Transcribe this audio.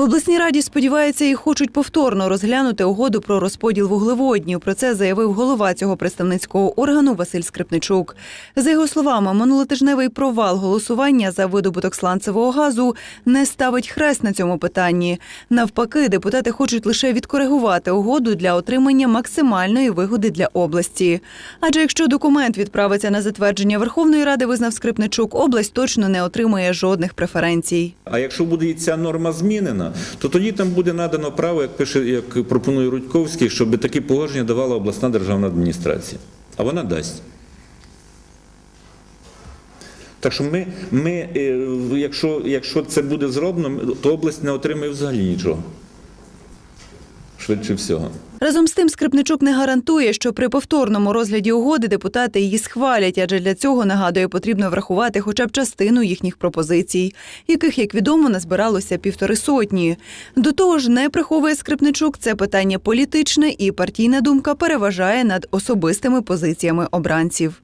В обласній раді сподіваються і хочуть повторно розглянути угоду про розподіл вуглеводнів. Про це заявив голова цього представницького органу Василь Скрипничук. За його словами, минулотижневий провал голосування за видобуток сланцевого газу не ставить хрест на цьому питанні. Навпаки, депутати хочуть лише відкоригувати угоду для отримання максимальної вигоди для області. Адже якщо документ відправиться на затвердження Верховної Ради, визнав Скрипничук, область точно не отримає жодних преференцій. А якщо буде ця норма змінена, то тоді там буде надано право, як пише, як пропонує Рудьковський, щоб такі погодження давала обласна державна адміністрація. А вона дасть. Так що ми, ми е, якщо, якщо це буде зроблено, то область не отримає взагалі нічого. Швидше всього. Разом з тим, Скрипничук не гарантує, що при повторному розгляді угоди депутати її схвалять, адже для цього нагадує, потрібно врахувати хоча б частину їхніх пропозицій, яких, як відомо, назбиралося півтори сотні. До того ж, не приховує Скрипничук, це питання політичне і партійна думка переважає над особистими позиціями обранців.